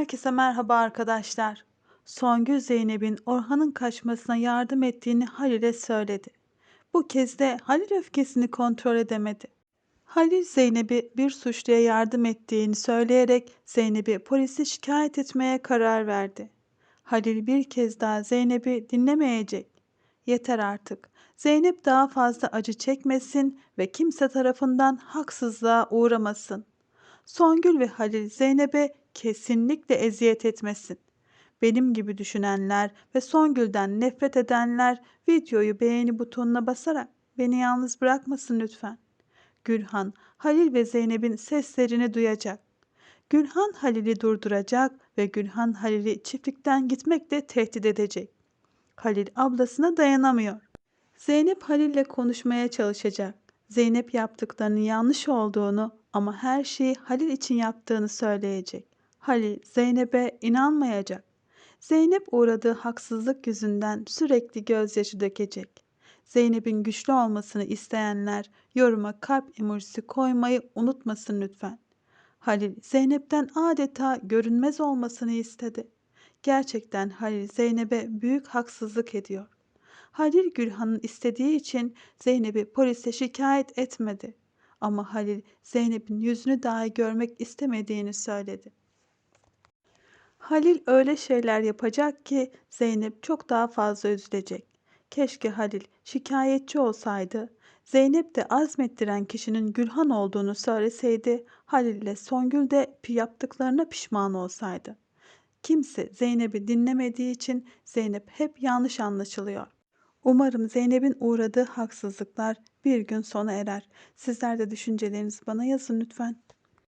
Herkese merhaba arkadaşlar. Songül Zeynep'in Orhan'ın kaçmasına yardım ettiğini Halil'e söyledi. Bu kez de Halil öfkesini kontrol edemedi. Halil Zeynep'i bir suçluya yardım ettiğini söyleyerek Zeynep'i polise şikayet etmeye karar verdi. Halil bir kez daha Zeynep'i dinlemeyecek. Yeter artık. Zeynep daha fazla acı çekmesin ve kimse tarafından haksızlığa uğramasın. Songül ve Halil Zeynep'e kesinlikle eziyet etmesin. Benim gibi düşünenler ve Songül'den nefret edenler videoyu beğeni butonuna basarak beni yalnız bırakmasın lütfen. Gülhan, Halil ve Zeynep'in seslerini duyacak. Gülhan Halil'i durduracak ve Gülhan Halil'i çiftlikten gitmekle tehdit edecek. Halil ablasına dayanamıyor. Zeynep Halil'le konuşmaya çalışacak. Zeynep yaptıklarının yanlış olduğunu ama her şeyi Halil için yaptığını söyleyecek. Halil Zeynep'e inanmayacak. Zeynep uğradığı haksızlık yüzünden sürekli gözyaşı dökecek. Zeynep'in güçlü olmasını isteyenler yoruma kalp emojisi koymayı unutmasın lütfen. Halil Zeynep'ten adeta görünmez olmasını istedi. Gerçekten Halil Zeynep'e büyük haksızlık ediyor. Halil Gülhan'ın istediği için Zeynep'i polise şikayet etmedi. Ama Halil Zeynep'in yüzünü dahi görmek istemediğini söyledi. Halil öyle şeyler yapacak ki Zeynep çok daha fazla üzülecek. Keşke Halil şikayetçi olsaydı. Zeynep de azmettiren kişinin Gülhan olduğunu söyleseydi, Halil ile Songül de yaptıklarına pişman olsaydı. Kimse Zeynep'i dinlemediği için Zeynep hep yanlış anlaşılıyor. Umarım Zeynep'in uğradığı haksızlıklar bir gün sona erer. Sizler de düşüncelerinizi bana yazın lütfen.